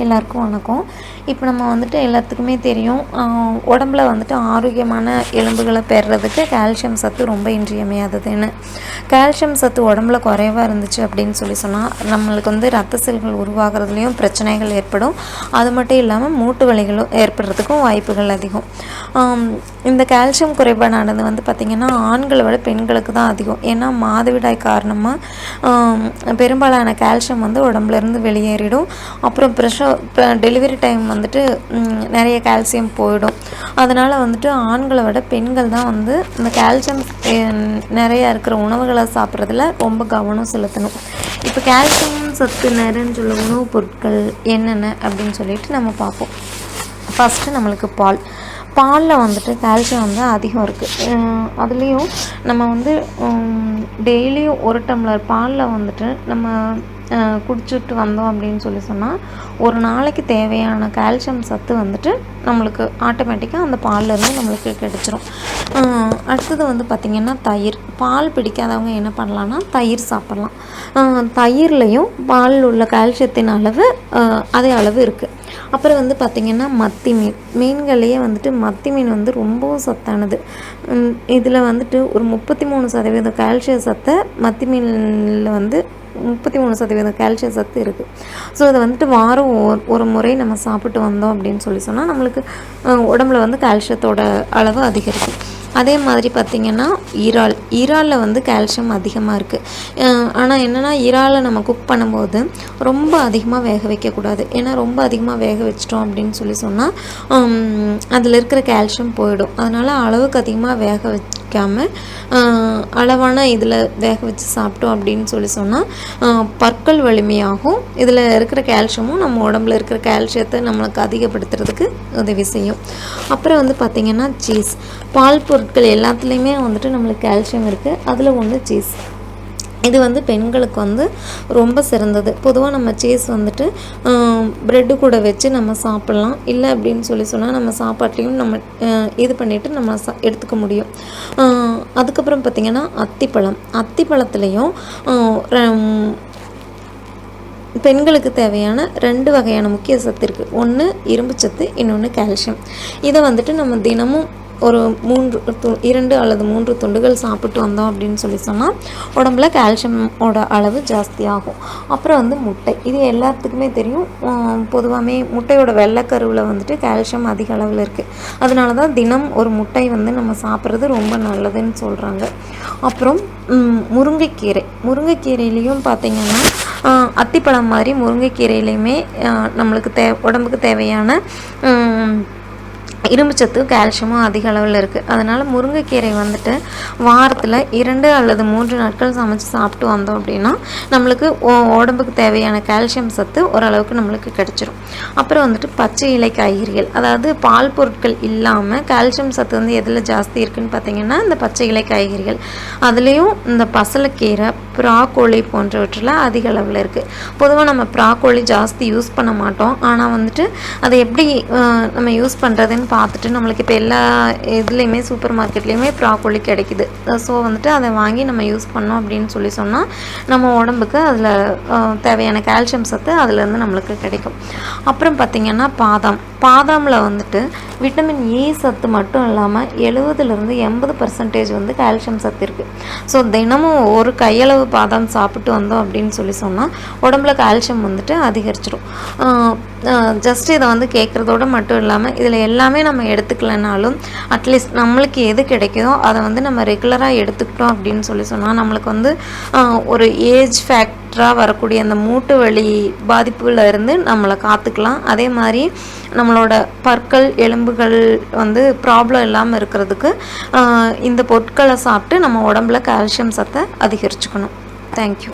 எல்லாருக்கும் வணக்கம். இப்போ நம்ம வந்துட்டு எல்லாத்துக்குமே தெரியும் உடம்புல வந்துட்டு ஆரோக்கியமான எலும்புகளை பெறுறதுக்கு கால்சியம் சத்து ரொம்ப இன்றியமையாததுன்னு. கால்சியம் சத்து உடம்புல குறைவாக இருந்துச்சு அப்படின்னு சொல்லி சொன்னால் நம்மளுக்கு வந்து ரத்த செல்கள் உருவாகிறதுலையும் பிரச்சனைகள் ஏற்படும். அது மட்டும் இல்லாமல் மூட்டு வலிகளும் ஏற்படுறதுக்கும் வாய்ப்புகள் அதிகம். இந்த கால்சியம் குறைபாடானது வந்து பார்த்திங்கன்னா ஆண்களை விட பெண்களுக்கு தான் அதிகம். ஏன்னா மாதவிடாய் காரணமாக பெரும்பாலான கால்சியம் வந்து உடம்புலேருந்து வெளியேறிடும். அப்புறம் ப்ரெஷர் இப்போ டெலிவரி டைம் வந்துட்டு நிறைய கால்சியம் போயிடும். அதனால் வந்துட்டு ஆண்களை விட பெண்கள் தான் வந்து இந்த கால்சியம் நிறையா இருக்கிற உணவுகளை சாப்பிட்றதுல ரொம்ப கவனம் செலுத்தணும். இப்போ கால்சியம் சத்து நிறைஞ்சுள்ள உணவுப் பொருட்கள் என்னென்ன அப்படின்னு சொல்லிட்டு நம்ம பார்ப்போம். ஃபஸ்ட்டு நம்மளுக்கு பால். பாலில் வந்துட்டு கால்சியம் வந்து அதிகம் இருக்குது அதுலேயும் நம்ம வந்து டெய்லியும் ஒரு டம்ளர் பாலில் வந்துட்டு நம்ம குடிச்சிட்டு வந்தோம் அப்படின்னு சொல்லி சொன்னால் ஒரு நாளைக்கு தேவையான கால்சியம் சத்து வந்துட்டு நம்மளுக்கு ஆட்டோமேட்டிக்காக அந்த பால்லேருந்து நம்மளுக்கு கிடச்சிரும். அடுத்தது வந்து பார்த்திங்கன்னா தயிர். பால் பிடிக்காதவங்க என்ன பண்ணலான்னா தயிர் சாப்பிட்லாம். தயிர்லேயும் பாலில் உள்ள கால்சியத்தின் அளவு அதே அளவு இருக்குது அப்புறம் வந்து பார்த்திங்கன்னா மத்தி மீன். மீன்கள்லேயே வந்துட்டு மத்தி மீன் வந்து ரொம்பவும் சத்தானது. இதில் வந்துட்டு ஒரு முப்பத்தி மூணு சதவீத கால்சிய சத்தை மத்தி மீனில் வந்து முப்பத்தி மூணு சதவீதம் கால்சிய சத்து இருக்குது ஸோ அதை வந்துட்டு வாரம் ஒரு- ஒரு முறை நம்ம சாப்பிட்டு வந்தோம் அப்படின்னு சொல்லி சொன்னால் நம்மளுக்கு உடம்புல வந்து கால்சியத்தோட அளவு அதிகரிக்கும். அதே மாதிரி பார்த்திங்கன்னா ஈரால். இறாலில் வந்து கால்சியம் அதிகமாக இருக்குது ஆனால் என்னென்னா இறாலை நம்ம குக் பண்ணும்போது ரொம்ப அதிகமாக வேக வைக்கக்கூடாது. ஏன்னா ரொம்ப அதிகமாக வேக வச்சிட்டோம் அப்படின்னு சொல்லி சொன்னால் அதில் இருக்கிற கால்சியம் போயிடும். அதனால் அளவுக்கு அதிகமாக வேக வச்சு வைக்காமல் அளவான இதில் வேக வச்சு சாப்பிட்டோம் அப்படின்னு சொல்லி சொன்னால் பற்கள் வலிமையாகும். இதில் இருக்கிற கால்சியமும் நம்ம உடம்புல இருக்கிற கால்சியத்தை நம்மளுக்கு அதிகப்படுத்துறதுக்கு உதவி செய்யும். அப்புறம் வந்து பார்த்திங்கன்னா சீஸ் பால் பொருட்கள் எல்லாத்துலேயுமே வந்துட்டு நம்மளுக்கு கால்சியம் இருக்குது அதில் ஒன்று சீஸ் இது வந்து பெண்களுக்கு வந்து ரொம்ப சிறந்தது. பொதுவாக நம்ம சீஸ் வந்துட்டு ப்ரெட்டு கூட வச்சு நம்ம சாப்பிட்லாம். இல்லை அப்படின்னு சொல்லி சொன்னால் நம்ம சாப்பாட்லேயும் நம்ம இது பண்ணிவிட்டு நம்ம சா எடுத்துக்க முடியும். அதுக்கப்புறம் பார்த்திங்கன்னா அத்திப்பழம். அத்திப்பழத்துலேயும் பெண்களுக்கு தேவையான ரெண்டு வகையான முக்கிய சத்து இருக்குது ஒன்று இரும்பு சத்து இன்னொன்று கால்சியம். இதை வந்துட்டு நம்ம தினமும் ஒரு மூன்று து- இரண்டு அல்லது மூன்று துண்டுகள் சாப்பிட்டு வந்தோம் அப்படின்னு சொல்லி சொன்னால் உடம்புல கால்சியமோட அளவு ஜாஸ்தியாகும். அப்புறம் வந்து முட்டை. இது எல்லாத்துக்குமே தெரியும். பொதுவாகவே முட்டையோட வெள்ளைக்கருவில் வந்துட்டு கால்சியம் அதிக அளவில் இருக்குது அதனால தான் தினம் ஒரு முட்டை வந்து நம்ம சாப்பிட்றது ரொம்ப நல்லதுன்னு சொல்கிறாங்க அப்புறம் முருங்கைக்கீரை. முருங்கைக்கீரையிலையும் பார்த்திங்கன்னா அத்திப்பழம் மாதிரி முருங்கைக்கீரையிலையுமே நம்மளுக்கு தே உடம்புக்கு தேவையான இரும்புச்சத்து கால்சியமும் அதிக அளவில் இருக்குது அதனால் முருங்கைக்கீரை வந்துட்டு வாரத்தில் இரண்டு அல்லது மூன்று நாட்கள் சமைச்சு சாப்பிட்டு வந்தோம் அப்படின்னா நம்மளுக்கு உடம்புக்கு தேவையான கால்சியம் சத்து ஓரளவுக்கு நம்மளுக்கு கிடச்சிரும். அப்புறம் வந்துட்டு பச்சை இலை காய்கறிகள் அதாவது பால் பொருட்கள் இல்லாமல் கால்சியம் சத்து வந்து எதில் ஜாஸ்தி இருக்குதுன்னு பார்த்தீங்கன்னா இந்த பச்சை இலை காய்கறிகள். அதுலேயும் இந்த பசலைக்கீரை ப்ராக்கோழி போன்றவற்றில் அதிக அளவில் இருக்குது பொதுவாக நம்ம ப்ராக்கோழி ஜாஸ்தி யூஸ் பண்ண மாட்டோம். ஆனால் வந்துட்டு அதை எப்படி நம்ம யூஸ் பண்ணுறதுன்னு பார்த்துட்டு நம்மளுக்கு இப்போ எல்லா இதுலேயுமே சூப்பர் மார்க்கெட்லேயுமே ப்ராக்கோழி கிடைக்குது. ஸோ வந்துட்டு அதை வாங்கி நம்ம யூஸ் பண்ணோம் அப்படின்னு சொல்லி சொன்னால் நம்ம உடம்புக்கு அதில் தேவையான கால்சியம் சத்து அதுலேருந்து நம்மளுக்கு கிடைக்கும். அப்புறம் பார்த்திங்கன்னா பாதாம். பாதாமில் வந்துட்டு விட்டமின் இ சத்து மட்டும் இல்லாமல் எழுபதுலேருந்து எண்பது பர்சன்டேஜ் வந்து கால்சியம் சத்து இருக்குது ஸோ தினமும் ஒரு கையளவு பாதாம் சாப்பிட்டு வந்தோம் அப்படின்னு சொல்லி சொன்னால் உடம்புல கால்சியம் வந்துட்டு அதிகரிச்சிடும் ஜஸ்ட் இதை வந்து கேட்குறதோட மட்டும் இல்லாமல் இதில் எல்லாமே நம்ம எடுத்துக்கலனாலும் அட்லீஸ்ட் நம்மளுக்கு எது கிடைக்குதோ அதை வந்து நம்ம ரெகுலராக எடுத்துக்கிட்டோம் அப்படின்னு சொல்லி சொன்னால் நம்மளுக்கு வந்து ஒரு ஏஜ் ஃபேக்டராக வரக்கூடிய அந்த மூட்டு வலி பாதிப்புகளில் இருந்து நம்மளை காத்துக்கலாம். அதே மாதிரி நம்மளோட பற்கள் எலும்புகள் வந்து ப்ராப்ளம் இல்லாமல் இருக்கிறதுக்கு இந்த பொருட்களை சாப்பிட்டு நம்ம உடம்புல கால்சியம் சத்தை அதிகரிச்சுக்கணும். தேங்க்யூ